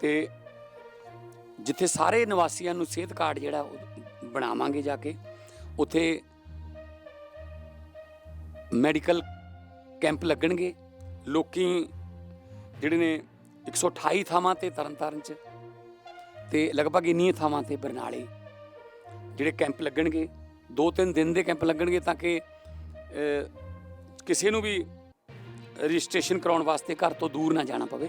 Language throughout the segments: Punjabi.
ਤੇ ਜਿੱਥੇ ਸਾਰੇ ਨਿਵਾਸੀਆਂ ਨੂੰ ਸਿਹਤ ਕਾਰਡ ਜਿਹੜਾ ਉਹ ਬਣਾਵਾਂਗੇ ਜਾ ਕੇ, ਉੱਥੇ ਮੈਡੀਕਲ ਕੈਂਪ ਲੱਗਣਗੇ। ਲੋਕੀ ਜਿਹੜੇ ਨੇ 128 ਥਾਵਾਂ ਤੇ ਤਰਨਤਾਰਨ ਚ ਤੇ ਲਗਭਗ ਇੰਨੀਆਂ ਥਾਵਾਂ ਤੇ ਬਰਨਾਲੇ ਜਿਹੜੇ ਕੈਂਪ ਲੱਗਣਗੇ। ਦੋ ਤਿੰਨ ਦਿਨ ਦੇ ਕੈਂਪ ਲੱਗਣਗੇ ਤਾਂ ਕਿ ਕਿਸੇ ਨੂੰ ਵੀ ਰਜਿਸਟ੍ਰੇਸ਼ਨ ਕਰਾਉਣ ਵਾਸਤੇ ਘਰ ਤੋਂ ਦੂਰ ਨਾ ਜਾਣਾ ਪਵੇ।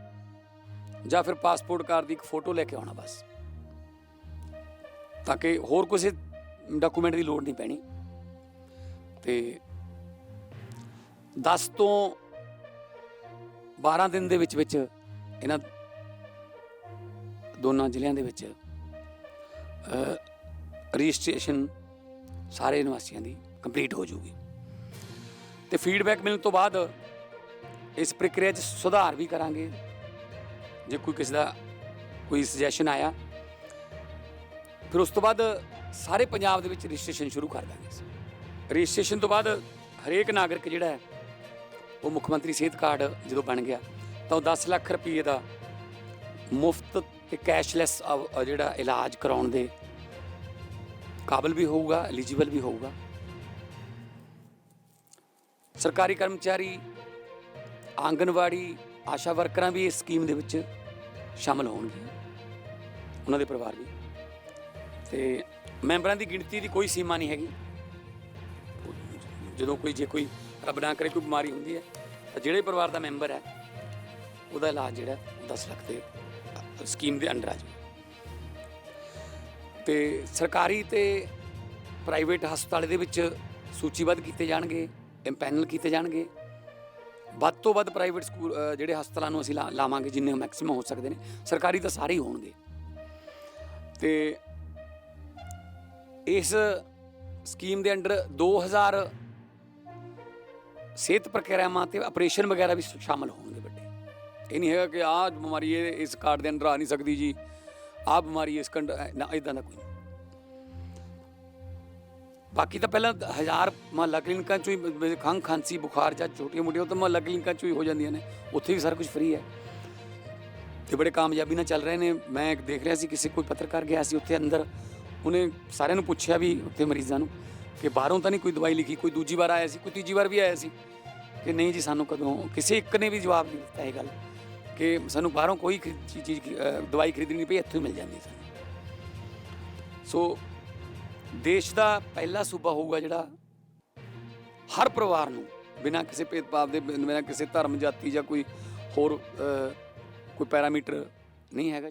ਜਾਂ ਫਿਰ ਪਾਸਪੋਰਟ ਕਾਰਡ ਦੀ ਇੱਕ ਫੋਟੋ ਲੈ ਕੇ ਆਉਣਾ ਬਸ। ਤਾਂ ਕਿ ਹੋਰ ਕਿਸੇ ਡਾਕੂਮੈਂਟ ਦੀ ਲੋੜ ਨਹੀਂ ਪੈਣੀ। ਤੇ 10 ਤੋਂ 12 ਦਿਨ ਦੇ ਵਿੱਚ ਵਿੱਚ ਇਹਨਾਂ ਦੋਨਾਂ ਜ਼ਿਲ੍ਹਿਆਂ ਦੇ ਵਿੱਚ ਅ, ਰਜਿਸਟ੍ਰੇਸ਼ਨ ਸਾਰੇ ਨਿਵਾਸੀਆਂ ਦੀ ਕੰਪਲੀਟ ਹੋ ਜੂਗੀ ਤੇ ਫੀਡਬੈਕ ਮਿਲਣ ਤੋਂ ਬਾਅਦ ਇਸ ਪ੍ਰਕਿਰਿਆ 'ਚ ਸੁਧਾਰ ਵੀ ਕਰਾਂਗੇ। ਜੇ ਕੋਈ ਕਿਸੇ ਦਾ ਕੋਈ ਸੁਜੈਸ਼ਨ ਆਇਆ, ਫਿਰ ਉਸ ਤੋਂ ਬਾਅਦ ਸਾਰੇ ਪੰਜਾਬ ਦੇ ਵਿੱਚ ਰਜਿਸਟ੍ਰੇਸ਼ਨ ਸ਼ੁਰੂ ਕਰ ਦਾਂਗੇ ਅਸੀਂ। ਰਜਿਸਟ੍ਰੇਸ਼ਨ ਤੋਂ ਬਾਅਦ ਹਰੇਕ ਨਾਗਰਿਕ ਜਿਹੜਾ ਹੈ, ਉਹ ਮੁੱਖ ਮੰਤਰੀ ਸਿਹਤ ਕਾਰਡ ਜਦੋਂ ਬਣ ਗਿਆ, ਤਾਂ ਉਹ 10 ਲੱਖ ਰੁਪਏ ਦਾ ਮੁਫਤ ਤੇ ਕੈਸ਼ਲੈਸ ਜਿਹੜਾ ਇਲਾਜ ਕਰਾਉਣ ਦੇ ਕਾਬਲ ਵੀ ਹੋਊਗਾ ਐਲੀਜੀਬਲ ਵੀ ਹੋਊਗਾ ਸਰਕਾਰੀ ਕਰਮਚਾਰੀ, ਆਂਗਨਵਾੜੀ, ਆਸ਼ਾ ਵਰਕਰਾਂ ਵੀ ਇਸ ਸਕੀਮ ਦੇ ਵਿੱਚ ਸ਼ਾਮਲ ਹੋਣਗੇ, ਉਹਨਾਂ ਦੇ ਪਰਿਵਾਰ ਵੀ। ਤੇ ਮੈਂਬਰਾਂ ਦੀ ਗਿਣਤੀ ਦੀ ਕੋਈ ਸੀਮਾ ਨਹੀਂ ਹੈਗੀ। ਜਦੋਂ ਕੋਈ, ਜੇ ਕੋਈ ਰੱਬ ਨਾ ਕਰੇ, ਕੋਈ ਬਿਮਾਰੀ ਹੁੰਦੀ ਹੈ, ਤਾਂ ਜਿਹੜੇ ਪਰਿਵਾਰ ਦਾ ਮੈਂਬਰ ਹੈ, ਉਹਦਾ ਇਲਾਜ ਜਿਹੜਾ 10 ਲੱਖ ਦੇ ਸਕੀਮ ਦੇ ਅੰਡਰ ਆ ਜਾਵੇ। ਤੇ ਸਰਕਾਰੀ ਤੇ ਪ੍ਰਾਈਵੇਟ ਹਸਪਤਾਲ ਦੇ ਵਿੱਚ ਸੂਚੀਬੱਧ ਕੀਤੇ ਜਾਣਗੇ ਇੰਪੈਨਲ ਕੀਤੇ ਜਾਣਗੇ ਵੱਧ ਤੋਂ ਵੱਧ ਪ੍ਰਾਈਵੇਟ ਸਕੂਲ ਅ, ਜਿਹੜੇ ਹਸਪਤਾਲਾਂ ਨੂੰ ਅਸੀਂ ਲਾ- ਲਾਵਾਂਗੇ ਜਿੰਨੇ ਮੈਕਸਿਮਮ ਹੋ ਸਕਦੇ ਨੇ ਸਰਕਾਰੀ ਤਾਂ ਸਾਰੇ ਹੀ ਹੋਣਗੇ। ਤੇ ਇਸ ਸਕੀਮ ਦੇ ਅੰਡਰ 2000 ਸਿਹਤ ਪ੍ਰਕਿਰਿਆਵਾਂ ਤੇ ਆਪਰੇਸ਼ਨ ਵਗੈਰਾ ਵੀ ਸ਼ਾਮਲ ਹੋਣਗੇ ਵੱਡੇ। ਇਹ ਨਹੀਂ ਹੈਗਾ ਕਿ ਆਹ ਬਿਮਾਰੀ ਇਹ ਇਸ ਕਾਰਡ ਦੇ ਅੰਡਰ ਆ ਨਹੀਂ ਸਕਦੀ ਜੀ ਆਹ ਬਿਮਾਰੀ ਇਸ ਕੰਡ ਨਾ ਇਦਾਂ ਦਾ ਕੋਈ ਨਹੀਂ। ਬਾਕੀ ਤਾਂ ਪਹਿਲਾਂ ਹਜ਼ਾਰ ਮਹੱਲਾ ਕਲੀਨਿਕਾਂ ਚੋਂ ਹੀ ਖੰਘ, ਖਾਂਸੀ, ਬੁਖਾਰ ਜਾਂ ਛੋਟੀਆਂ ਮੋਟੀਆਂ ਉਹ ਤਾਂ ਮਹੱਲਾ ਕਲੀਨਿਕਾਂ ਚੋਂ ਹੀ ਹੋ ਜਾਂਦੀਆਂ ਨੇ। ਉੱਥੇ ਵੀ ਸਾਰਾ ਕੁਝ ਫ੍ਰੀ ਹੈ। ਤੇ ਬੜੇ ਕਾਮਯਾਬੀ ਨਾਲ ਚੱਲ ਰਹੇ ਨੇ। ਮੈਂ ਦੇਖ ਰਿਹਾ ਸੀ ਕਿਸੇ ਕੋਈ ਪੱਤਰਕਾਰ ਗਿਆ ਸੀ ਉੱਥੇ ਅੰਦਰ। ਉਹਨੇ ਸਾਰਿਆਂ ਨੂੰ ਪੁੱਛਿਆ ਵੀ ਉੱਥੇ ਮਰੀਜ਼ਾਂ ਨੂੰ ਕਿ ਬਾਹਰੋਂ ਤਾਂ ਨਹੀਂ ਕੋਈ ਦਵਾਈ ਲਿਖੀ, ਕੋਈ ਦੂਜੀ ਵਾਰ ਆਇਆ ਸੀ, ਕੋਈ ਤੀਜੀ ਵਾਰ ਵੀ ਆਇਆ ਸੀ। ਕਿ ਨਹੀਂ ਜੀ, ਸਾਨੂੰ ਕਦੋਂ, ਕਿਸੇ ਇੱਕ ਨੇ ਵੀ ਜਵਾਬ ਨਹੀਂ ਦਿੱਤਾ ਇਹ ਗੱਲ। ਕਿ ਸਾਨੂੰ ਬਾਹਰੋਂ ਕੋਈ ਚੀਜ਼ ਦਵਾਈ ਖਰੀਦਣੀ ਪਈ, ਇੱਥੋਂ ਹੀ ਮਿਲ ਜਾਂਦੀ ਸਾਨੂੰ। ਸੋ ਦੇਸ਼ ਦਾ ਪਹਿਲਾ ਸੂਬਾ ਹੋਊਗਾ ਜਿਹੜਾ ਹਰ ਪਰਿਵਾਰ ਨੂੰ ਬਿਨਾਂ ਕਿਸੇ ਭੇਦਭਾਵ ਦੇ ਬਿਨਾਂ ਕਿਸੇ ਧਰਮ ਜਾਤੀ ਜਾਂ ਕੋਈ ਹੋਰ ਅ, ਕੋਈ ਪੈਰਾਮੀਟਰ ਨਹੀਂ ਹੈਗਾ।